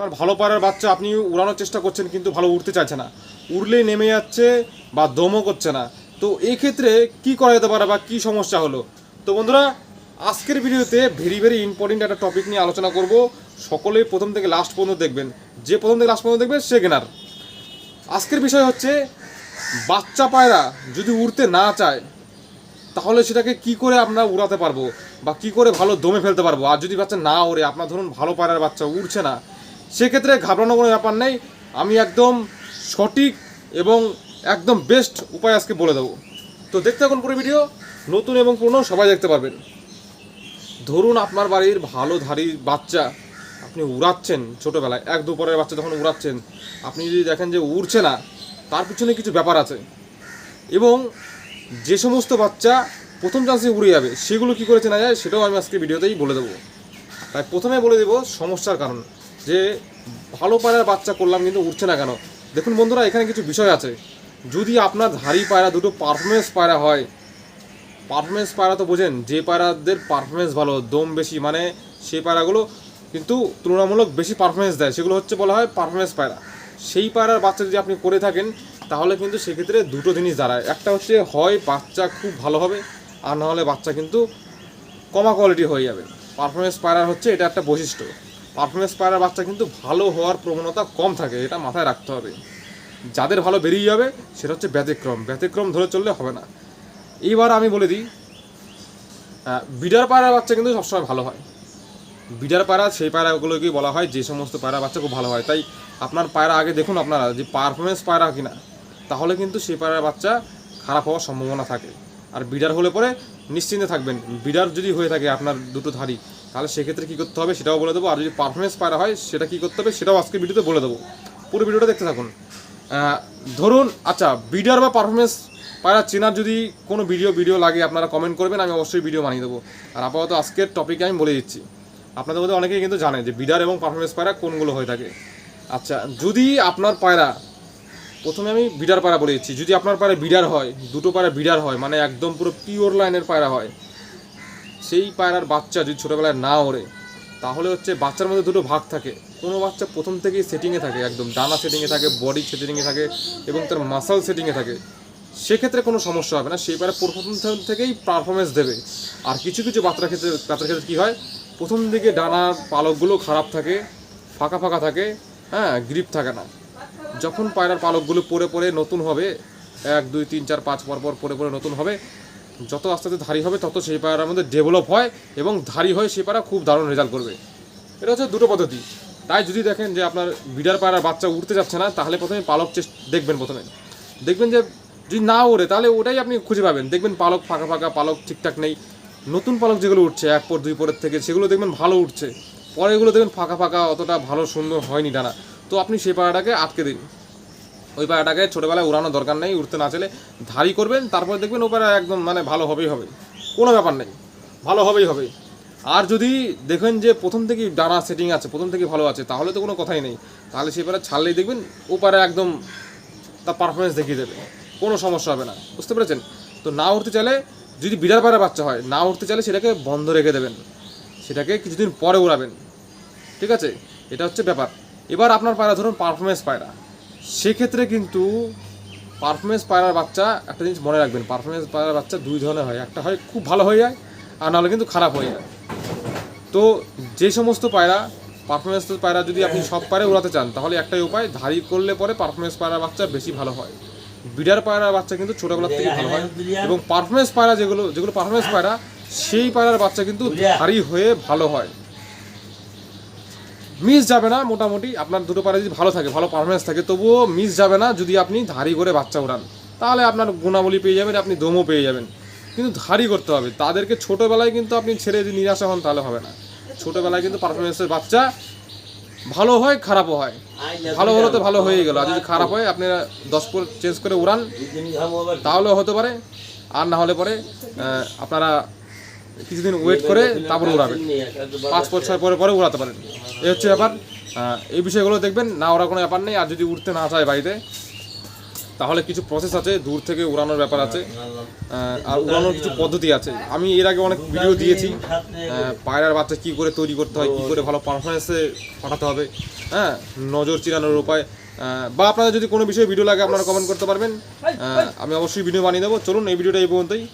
কারণ ভালো পায়রার বাচ্চা আপনি উড়ানোর চেষ্টা করছেন, কিন্তু ভালো উড়তে চাইছে না। উড়লেই নেমে যাচ্ছে বা দমও করছে না। তো এই ক্ষেত্রে কি করা যেতে পারে বা কি সমস্যা হলো? তো বন্ধুরা, আজকের ভিডিওতে ভেরি ভেরি ইম্পর্টেন্ট একটা টপিক নিয়ে আলোচনা করব। সকলেই প্রথম থেকে লাস্ট পর্যন্ত দেখবেন। যে প্রথম থেকে লাস্ট পর্যন্ত দেখবেন, সে গেনার। আজকের বিষয় হচ্ছে, বাচ্চা পায়রা যদি উড়তে না চায়, তাহলে সেটাকে কি করে আমরা উড়াতে পারব? বা কি করে ভালো দমে ফেলতে পারব? আর যদি বাচ্চা না ওড়ে, আপনার ধরুন ভালো পায়রার বাচ্চা উড়ছে না সেক্ষেত্রে ঘাবড়ানোর কোনো ব্যাপার নেই। আমি একদম সঠিক এবং একদম বেস্ট উপায় আজকে বলে দেবো। তো দেখতে থাকুন পুরো ভিডিও নতুন এবং পুরনো সবাই দেখতে পারবেন। ধরুন আপনার বাড়ির ভালো ধারি বাচ্চা, আপনি উড়াচ্ছেন ছোটোবেলায়, এক দুপুরের বাচ্চা যখন উড়াচ্ছেন, আপনি যদি দেখেন যে উড়ছে না, তার পিছনে কিছু ব্যাপার আছে। এবং যে সমস্ত বাচ্চা প্রথম চান্সে উড়ে যাবে, সেগুলো কী করে চেনা যায়, সেটাও আমি আজকে ভিডিওতেই বলে দেবো। তাই প্রথমে বলে দেবো সমস্যার কারণ। যে ভালো পায়রার বাচ্চা করলাম কিন্তু উঠছে না কেন? দেখুন বন্ধুরা, এখানে কিছু বিষয় আছে। যদি আপনার ধারি পায়রা, দুটো পারফরমেন্স পায়রা হয় পারফরমেন্স পায়রা তো বোঝেন, যে পায়রাদের পারফরমেন্স ভালো, দম বেশি মানে সেই পায়রাগুলো কিন্তু তুলনামূলক বেশি পারফরমেন্স দেয়। সেগুলো হচ্ছে বলা হয় পারফরমেন্স পায়রা। সেই পায়রার বাচ্চা যদি আপনি করে থাকেন, তাহলে কিন্তু সেক্ষেত্রে দুটো জিনিস দাঁড়ায়। একটা হচ্ছে হয় বাচ্চা খুব ভালো হবে, আর না হলে বাচ্চা কিন্তু কমা কোয়ালিটি হয়ে যাবে। পারফরমেন্স পায়রার হচ্ছে এটা একটা বৈশিষ্ট্য। পারফরমেন্স পায়রার বাচ্চা কিন্তু ভালো হওয়ার প্রবণতা কম থাকে, এটা মাথায় রাখতে হবে। যাদের ভালো বেরিয়ে যাবে, সেটা হচ্ছে ব্যতিক্রম। ব্যতিক্রম ধরে চললে হবে না। এইবার আমি বলে দিই বিডার পায়রার বাচ্চা কিন্তু সবসময় ভালো হয়। বিডার পায়রা সেই পায়রাগুলোকে বলা হয় যে সমস্ত পায়রা বাচ্চা খুব ভালো হয়। তাই আপনার পায়রা আগে দেখুন আপনারা, যে পারফরমেন্স পায়রা কিনা, তাহলে কিন্তু সেই পায়রার বাচ্চা খারাপ হওয়ার সম্ভাবনা থাকে। আর বিডার হলে পরে নিশ্চিন্তে থাকবেন। বিডার যদি হয়ে থাকে আপনার দুটো ধারি তাহলে সেক্ষেত্রে কী করতে হবে সেটাও বলে দেবো। আর যদি পারফরমেন্স পায়রা হয়, সেটা কী করতে হবে সেটাও আজকে ভিডিওতে বলে দেবো। পুরো ভিডিওটা দেখতে থাকুন। ধরুন আচ্ছা বিডার বা পারফরমেন্স পায়রা চেনার যদি কোনো ভিডিও ভিডিও লাগে, আপনারা কমেন্ট করবেন, আমি অবশ্যই ভিডিও বানিয়ে দেবো। আর আপাতত আজকের টপিকে আমি বলে দিচ্ছি। আপনাদের মধ্যে অনেকেই কিন্তু জানে যে বিডার এবং পারফরমেন্স পায়রা কোনগুলো হয়ে থাকে। আচ্ছা যদি আপনার পায়রা, প্রথমে আমি বিডার পায়রা বলে দিচ্ছি। যদি আপনার পায়রা বিডার হয়, দুটো পায়রা বিডার হয় মানে একদম পুরো পিওর লাইনের পায়রা হয় সেই পায়রার বাচ্চা যদি ছোটোবেলায় না ওড়ে, তাহলে হচ্ছে বাচ্চার মধ্যে দুটো ভাগ থাকে। কোনো বাচ্চা প্রথম থেকেই সেটিংয়ে থাকে, একদম ডানা সেটিংয়ে থাকে বডি সেটিংয়ে থাকে এবং তার মাসাল সেটিংয়ে থাকে। সেক্ষেত্রে কোনো সমস্যা হবে না, সেই পায়রা প্রথম থেকেই পারফরমেন্স দেবে। আর কিছু কিছু বাচ্চার ক্ষেত্রে বাচ্চার ক্ষেত্রে কী হয়, প্রথম দিকে ডানার পালকগুলো খারাপ থাকে, ফাঁকা ফাঁকা থাকে হ্যাঁ গ্রিপ থাকে না। যখন পায়রার পালকগুলো পরে পরে নতুন হবে, এক, দুই, তিন, চার, পাঁচ পর পর পরে পরে নতুন হবে যত আস্তে আস্তে ধারি হবে, তত সেই পায়রার মধ্যে ডেভেলপ হয় এবং ধারি হয়ে সেই পায়রা খুব দারুণ রেজাল্ট করবে। এটা হচ্ছে দুটো পদ্ধতি। তাই যদি দেখেন যে আপনার বিডার পায়রার বাচ্চা উঠতে যাচ্ছে না, তাহলে প্রথমে পালক চেষ্টা দেখবেন প্রথমে। দেখবেন যে যদি না ওড়ে, তাহলে ওটাই আপনি খুঁজে পাবেন। দেখবেন পালক ফাঁকা ফাঁকা, পালক ঠিকঠাক নেই। নতুন পালক যেগুলো উঠছে, এক পর দুই পরের থেকে, সেগুলো দেখবেন ভালো উঠছে। পরে এগুলো দেখবেন ফাঁকা ফাঁকা, অতটা ভালো সুন্দর হয়নি ডানা। তো আপনি সেই পায়রাটাকে আটকে দিন। ওই পায়রাটাকে ছোটোবেলায় উড়ানোর দরকার নেই উঠতে না চলে ধারি করবেন, তারপরে দেখবেন ওই পায়রা একদম মানে ভালো হবেই হবে। কোনো ব্যাপার নেই, ভালো হবেই হবে। আর যদি দেখেন যে প্রথম থেকেই ডানা সেটিং আছে, প্রথম থেকে ভালো আছে, তাহলে তো কোনো কথাই নেই। তাহলে সেই পায়রা ছাড়লেই দেখবেন ও একদম তার পারফরমেন্স দেখিয়ে দেবে, কোনো সমস্যা হবে না, বুঝতে পেরেছেন? তো না উঠতে চাইলে যদি বিড়ার পায়রা বাচ্চা হয়, না উঠতে চাইলে সেটাকে বন্ধ রেখে দেবেন। সেটাকে কিছুদিন পরে উড়াবেন। ঠিক আছে? এটা হচ্ছে ব্যাপার। এবার আপনার পায়রা ধরুন পারফরমেন্স পায়রা। সেক্ষেত্রে কিন্তু পারফরমেন্স পায়রার বাচ্চা একটা জিনিস মনে রাখবেন পারফরমেন্স পায়রার বাচ্চা দুই ধরনের হয় একটা হয় খুব ভালো হয়ে যায় আর নাহলে কিন্তু খারাপ হয়ে যায়। তো যে সমস্ত পায়রা পারফরমেন্স পায়রা যদি আপনি সব পায়রা উড়াতে চান তাহলে একটাই উপায় ধারি করলে পরে পারফরমেন্স পায়রার বাচ্চা বেশি ভালো হয়। বিডার পায়রার বাচ্চা কিন্তু ছোটোবেলার থেকে ভালো হয় এবং পারফরমেন্স পায়রা যেগুলো যেগুলো পারফরমেন্স পায়রা সেই পায়রার বাচ্চা কিন্তু ধারি হয়ে ভালো হয়। মিস যাবে না মোটামুটি, আপনার দুটো পারে যদি ভালো থাকে, ভালো পারফরমেন্স থাকে, তবুও মিস যাবে না যদি আপনি ধারি করে বাচ্চা উড়ান। তাহলে আপনার গুণাবলী পেয়ে যাবেন, আপনি দমও পেয়ে যাবেন। কিন্তু ধারি করতে হবে। তাদেরকে ছোটোবেলায় কিন্তু আপনি ছেড়ে যদি নিরাশা হন, তাহলে হবে না। ছোটোবেলায় কিন্তু পারফরমেন্সের বাচ্চা ভালো হয়, খারাপও হয়। ভালো হলে তো ভালো হয়ে গেল। আর যদি খারাপ হয়, আপনি দশ ফুট চেঞ্জ করে উড়ান, তাহলেও হতে পারে। আর না হলে পরে আপনারা কিছুদিন ওয়েট করে তারপর উড়াবেন পাঁচ ছয় পরে পরে উড়াতে পারেন। এই হচ্ছে ব্যাপার। এই বিষয়গুলো দেখবেন, না ওরা কোনো ব্যাপার নেই। আর যদি উঠতে না চায় বাড়িতে, তাহলে কিছু প্রসেস আছে, দূর থেকে উড়ানোর ব্যাপার আছে। আর উড়ানোর কিছু পদ্ধতি আছে। আমি এর আগে অনেক ভিডিও দিয়েছি। পায়রার বাচ্চা কী করে তৈরি করতে হয়, কী করে ভালো পারফরমেন্সে পাঠাতে হবে। হ্যাঁ নজর চিরানোর উপায়। বা আপনাদের যদি কোনো বিষয়ে ভিডিও লাগে, আপনারা কমেন্ট করতে পারবেন। আমি অবশ্যই ভিডিও বানিয়ে দেবো। চলুন, এই ভিডিওটা এই পর্যন্তই।